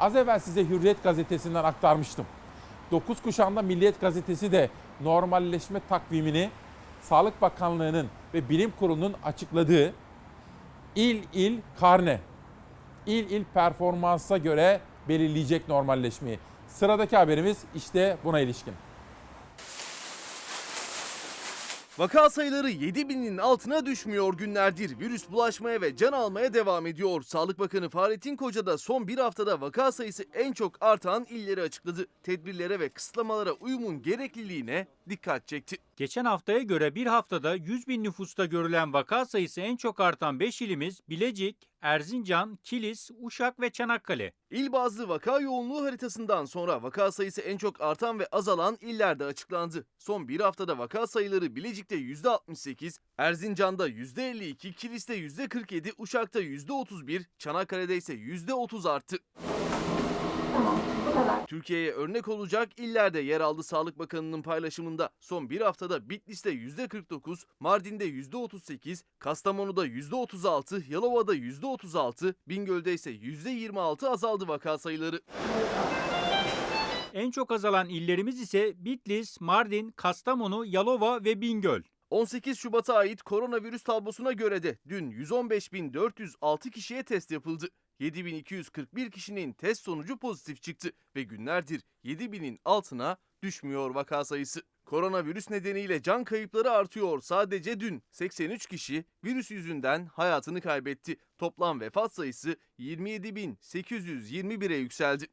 Az evvel size Hürriyet gazetesinden aktarmıştım. 9 kuşağında Milliyet gazetesi de normalleşme takvimini Sağlık Bakanlığı'nın ve Bilim Kurulu'nun açıkladığı il il karne, il il performansa göre belirleyecek normalleşmeyi. Sıradaki haberimiz işte buna ilişkin. Vaka sayıları 7000'in altına düşmüyor günlerdir. Virüs bulaşmaya ve can almaya devam ediyor. Sağlık Bakanı Fahrettin Koca da son bir haftada vaka sayısı en çok artan illeri açıkladı. Tedbirlere ve kısıtlamalara uyumun gerekliliğine dikkat çekti. Geçen haftaya göre bir haftada 100 bin nüfusta görülen vaka sayısı en çok artan 5 ilimiz Bilecik, Erzincan, Kilis, Uşak ve Çanakkale. İl bazlı vaka yoğunluğu haritasından sonra vaka sayısı en çok artan ve azalan illerde açıklandı. Son bir haftada vaka sayıları Bilecik'te %68, Erzincan'da %52, Kilis'te %47, Uşak'ta %31, Çanakkale'de ise %30 arttı. Türkiye'ye örnek olacak illerde yer aldı Sağlık Bakanı'nın paylaşımında. Son bir haftada Bitlis'te %49, Mardin'de %38, Kastamonu'da %36, Yalova'da %36, Bingöl'de ise %26 azaldı vaka sayıları. En çok azalan illerimiz ise Bitlis, Mardin, Kastamonu, Yalova ve Bingöl. 18 Şubat'a ait koronavirüs tablosuna göre de dün 115.406 kişiye test yapıldı. 7.241 kişinin test sonucu pozitif çıktı ve günlerdir 7.000'in altına düşmüyor vaka sayısı. Koronavirüs nedeniyle can kayıpları artıyor. Sadece dün 83 kişi virüs yüzünden hayatını kaybetti. Toplam vefat sayısı 27.821'e yükseldi.